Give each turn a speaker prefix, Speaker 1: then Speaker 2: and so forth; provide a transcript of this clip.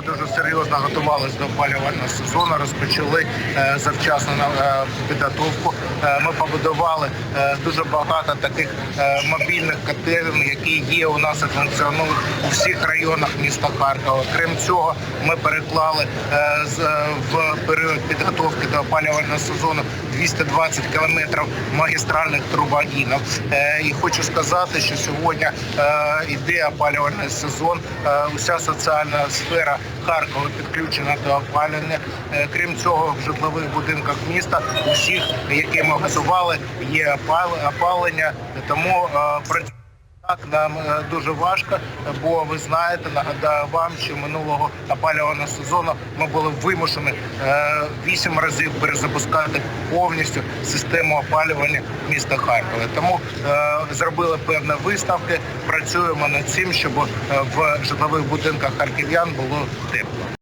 Speaker 1: ми дуже серйозно готувалися до опалювального сезону, розпочали е, завчасно е, підготовку. Е, Ми побудували дуже багато таких мобільних котелень, які є у нас і функціонують у всіх районах міста Харкова. Крім цього, ми переклали в період підготовки до опалювального сезону 220 кілометрів магістральних трубогінів. Е, І хочу сказати, що сьогодні е, іде опалювальний сезон. Е, Уся соціальна сфера Харкова підключена до опалення. Е, Крім цього, в житлових будинках міста усіх, які ми готували, є опалення. Тому е, працюємо так, нам е, дуже важко, бо ви знаєте, нагадаю вам, що минулого опалювального сезону ми були вимушені е, вісім разів перезапускати повністю систему опалювання міста Харкова. Тому е, зробили певні виставки, працюємо над цим, щоб в житлових будинках харків'ян було тепло.